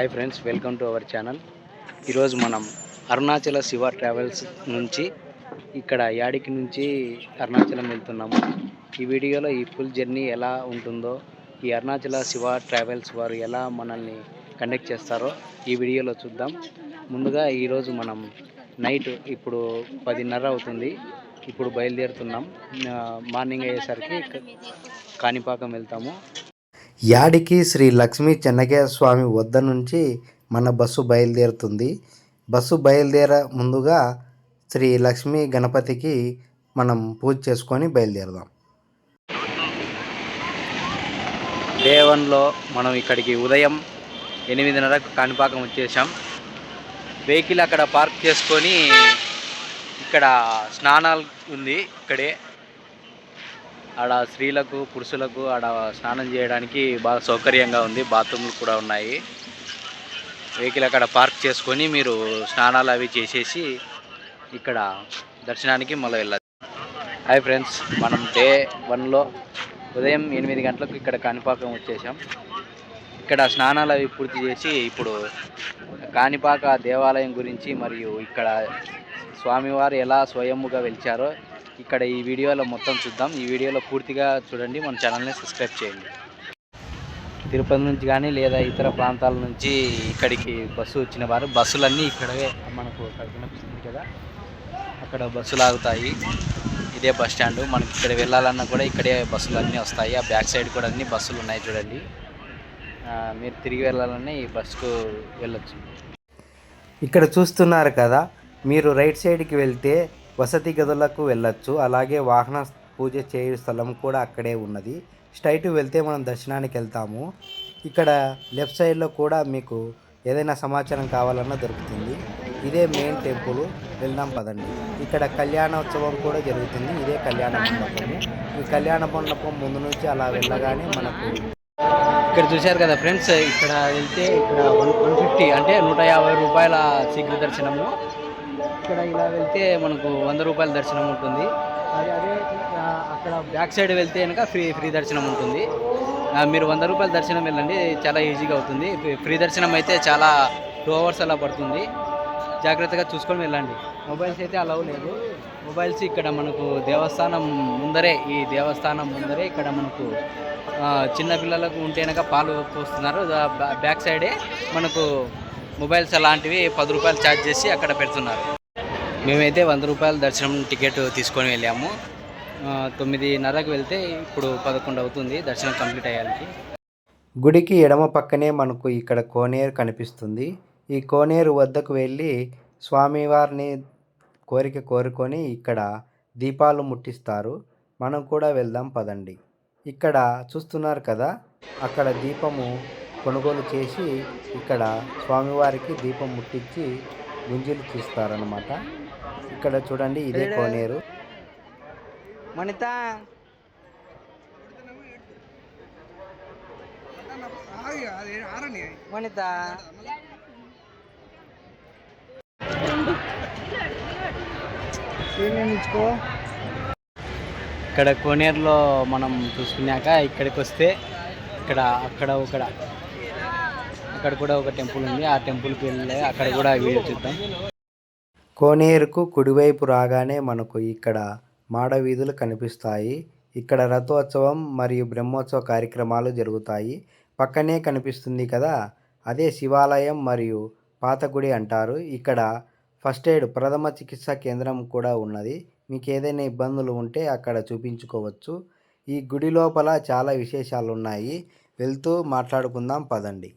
Hi friends welcome to our channel ఈరోజు మనం Arunachal Shiva travels నుంచి ఇక్కడ యాడికి నుంచి అరుణాచలం వెళ్తున్నాము. ఈ వీడియోలో ఈ ఫుల్ జర్నీ ఎలా ఉంటుందో ఈ అరుణాచల శివ ట్రావెల్స్ వారు ఎలా మనల్ని కండక్ట్ చేస్తారో ఈ వీడియోలో చూద్దాం. ముందుగా ఈరోజు మనం నైట్ ఇప్పుడు పదిన్నర అవుతుంది. ఇప్పుడు బయలుదేరుతున్నాం. మార్నింగ్ అయ్యేసరికి కాణిపాకం వెళ్తాము. యాడికి శ్రీ లక్ష్మీ చెన్నకేయ స్వామి వద్ద నుంచి మన బస్సు బయలుదేరుతుంది. బస్సు బయలుదేర ముందుగా శ్రీ లక్ష్మీ గణపతికి మనం పూజ చేసుకొని బయలుదేరదాం. డే వన్లో మనం ఇక్కడికి ఉదయం ఎనిమిదిన్నరకు కాణిపాకం వచ్చేసాం. వెహికల్ అక్కడ పార్క్ చేసుకొని ఇక్కడ స్నానాలు ఉంది ఇక్కడే. ఆడ స్త్రీలకు పురుషులకు ఆడ స్నానం చేయడానికి బాగా సౌకర్యంగా ఉంది. బాత్రూమ్లు కూడా ఉన్నాయి. వెహికల్ అక్కడ పార్క్ చేసుకొని మీరు స్నానాలు అవి చేసేసి ఇక్కడ దర్శనానికి మళ్ళీ వెళ్ళచ్చు హాయ్ ఫ్రెండ్స్ మనం డే వన్లో ఉదయం ఎనిమిది గంటలకు ఇక్కడ కాణిపాకం వచ్చేసాం. ఇక్కడ స్నానాలు అవి పూర్తి చేసి ఇప్పుడు కాణిపాక దేవాలయం గురించి మరియు ఇక్కడ స్వామివారు ఎలా స్వయముగా వెలిచారో ఇక్కడ ఈ వీడియోలో మొత్తం చూద్దాం. ఈ వీడియోలో పూర్తిగా చూడండి. మన ఛానల్ని సబ్స్క్రైబ్ చేయండి. తిరుపతి నుంచి కానీ లేదా ఇతర ప్రాంతాల నుంచి ఇక్కడికి బస్సు వచ్చిన వారు బస్సులన్నీ ఇక్కడే మనకు అక్కడ కనిపిస్తుంది కదా. అక్కడ బస్సులు ఆగుతాయి. ఇదే బస్ స్టాండ్. మనకి ఇక్కడ వెళ్ళాలన్నా కూడా ఇక్కడే బస్సులు అన్నీ వస్తాయి. ఆ బ్యాక్ సైడ్ కూడా అన్ని బస్సులు ఉన్నాయి చూడండి. మీరు తిరిగి వెళ్ళాలన్నా ఈ బస్సుకు వెళ్ళొచ్చు. ఇక్కడ చూస్తున్నారు కదా మీరు రైట్ సైడ్కి వెళ్తే వసతి గదులకు వెళ్ళొచ్చు. అలాగే వాహన పూజ చేయు స్థలం కూడా అక్కడే ఉన్నది. స్ట్రైట్ వెళ్తే మనం దర్శనానికి వెళ్తాము. ఇక్కడ లెఫ్ట్ సైడ్లో కూడా మీకు ఏదైనా సమాచారం కావాలన్నా దొరుకుతుంది. ఇదే మెయిన్ టెంపుల్. వెళ్దాం పదండి. ఇక్కడ కళ్యాణోత్సవం కూడా జరుగుతుంది. ఇదే కళ్యాణ మండపము. ఈ కళ్యాణ మండపం ముందు నుంచి అలా వెళ్ళగానే మనకు ఇక్కడ చూశారు కదా ఫ్రెండ్స్ ఇక్కడ వెళ్తే ఇక్కడ వన్ వన్ ఫిఫ్టీ అంటే నూట యాభై రూపాయల శీఘ్ర దర్శనము. ఇక్కడ ఇలా వెళ్తే మనకు వంద రూపాయల దర్శనం ఉంటుంది. అదే అదే అక్కడ బ్యాక్ సైడ్ వెళ్తే కనుక ఫ్రీ ఫ్రీ దర్శనం ఉంటుంది. మీరు వంద రూపాయల దర్శనం వెళ్ళండి చాలా ఈజీగా అవుతుంది. ఫ్రీ- దర్శనం అయితే చాలా టూ అవర్స్ అలా పడుతుంది. జాగ్రత్తగా చూసుకొని వెళ్ళండి. మొబైల్స్ అయితే అలవ్ లేదు. మొబైల్స్ ఇక్కడ మనకు దేవస్థానం ముందరే ఈ దేవస్థానం ముందరే ఇక్కడ మనకు చిన్న పిల్లలకు ఉంటేనక పాలు పోస్తున్నారు. బ్యాక్ సైడే మనకు మొబైల్స్ అలాంటివి పది రూపాయలు ఛార్జ్ చేసి అక్కడ పెడుతున్నారు. మేమైతే వంద రూపాయల దర్శనం టికెట్ తీసుకొని వెళ్ళాము. తొమ్మిదిన్నరకు వెళ్తే ఇప్పుడు పదకొండు అవుతుంది దర్శనం కంప్లీట్ అయ్యానికి గుడికి ఎడమ పక్కనే మనకు ఇక్కడ కోనేరు కనిపిస్తుంది. ఈ కోనేరు వద్దకు వెళ్ళి స్వామివారిని కోరిక కోరుకొని ఇక్కడ దీపాలు ముట్టిస్తారు. మనం కూడా వెళ్దాం పదండి. ఇక్కడ చూస్తున్నారు కదా అక్కడ దీపము కొనుగోలు చేసి ఇక్కడ స్వామివారికి దీపం ముట్టించి గుంజీలు తీస్తారనమాట ఇక్కడ చూడండి ఇదే కోనేరు. మణిత. వనిత ఇక్కడ కోనేరులో మనం చూసుకున్నాక ఇక్కడికి వస్తే ఇక్కడ అక్కడ ఒక అక్కడ కూడా ఒక టెంపుల్ ఉంది. ఆ టెంపుల్కి వెళ్ళి అక్కడ కూడా వీడియో చూద్దాం. కోనేరుకు కుడివైపు రాగానే మనకు ఇక్కడ మాడ వీధులు కనిపిస్తాయి. ఇక్కడ రథోత్సవం మరియు బ్రహ్మోత్సవ కార్యక్రమాలు జరుగుతాయి. పక్కనే కనిపిస్తుంది కదా? అదే శివాలయం మరియు పాత గుడి అంటారు. ఇక్కడ ఫస్ట్ ఎయిడ్ ప్రథమ చికిత్సా కేంద్రం కూడా ఉన్నది. మీకు ఏదైనా ఇబ్బందులు ఉంటే అక్కడ చూపించుకోవచ్చు. ఈ గుడి లోపల చాలా విశేషాలు ఉన్నాయి వెళ్తూ మాట్లాడుకుందాం పదండి.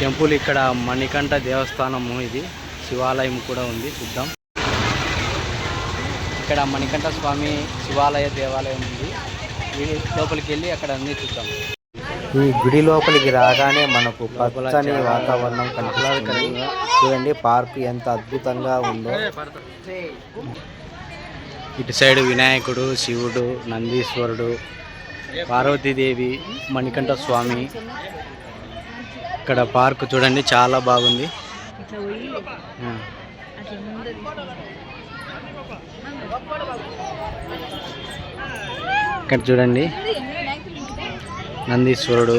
టెంపుల్ ఇక్కడ మణికంఠ దేవస్థానము ఇది. శివాలయం కూడా ఉంది చూద్దాం. ఇక్కడ మణికంఠ స్వామి శివాలయ దేవాలయం ఉంది. లోపలికి వెళ్ళి అక్కడ అన్ని చూద్దాం. ఈ గుడి లోపలికి రాగానే మనకు పచ్చని వాతావరణం కనిపిస్తుంది. చూడండి పార్క్ ఎంత అద్భుతంగా ఉందో. ఇటు సైడ్ వినాయకుడు శివుడు నందీశ్వరుడు పార్వతీదేవి మణికంఠ స్వామి. ఇక్కడ పార్క్ చూడండి చాలా బాగుంది. ఇక్కడ చూడండి నందీశ్వరుడు.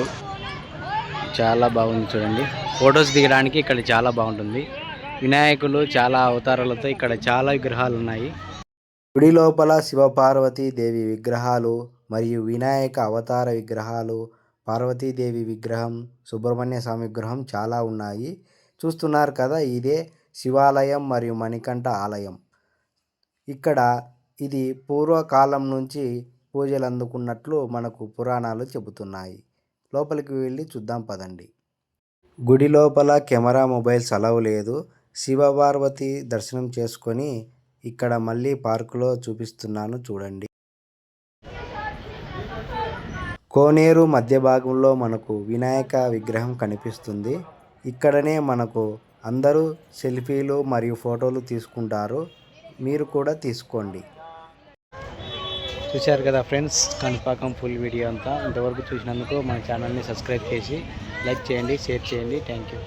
చాలా బాగుంది చూడండి. ఫొటోస్ దిగడానికి ఇక్కడ చాలా బాగుంటుంది. వినాయకులు చాలా అవతారాలతో ఇక్కడ చాలా విగ్రహాలు ఉన్నాయి. గుడి లోపల శివపార్వతీ దేవి విగ్రహాలు మరియు వినాయక అవతార విగ్రహాలు పార్వతీదేవి విగ్రహం సుబ్రహ్మణ్య స్వామి విగ్రహం చాలా ఉన్నాయి. చూస్తున్నారు కదా ఇదే శివాలయం మరియు మణికంఠ ఆలయం. ఇక్కడ ఇది పూర్వకాలం నుంచి పూజలు అందుకున్నట్లు మనకు పురాణాలు చెబుతున్నాయి. లోపలికి వెళ్ళి చూద్దాం పదండి. గుడి లోపల కెమెరా మొబైల్స్ అలవ్ లేదు. శివపార్వతి దర్శనం చేసుకొని ఇక్కడ మళ్ళీ పార్కులో చూపిస్తున్నాను చూడండి. కోనేరు మధ్య భాగంలో మనకు వినాయక విగ్రహం కనిపిస్తుంది. ఇక్కడనే మనకు అందరూ సెల్ఫీలు మరియు ఫోటోలు తీసుకుంటారు. మీరు కూడా తీసుకోండి. చూశారు కదా ఫ్రెండ్స్ కనుపాకం ఫుల్ వీడియో అంతా. ఇంతవరకు చూసినందుకు మన ఛానల్ని సబ్స్క్రైబ్ చేసి లైక్ చేయండి షేర్ చేయండి. Thank you.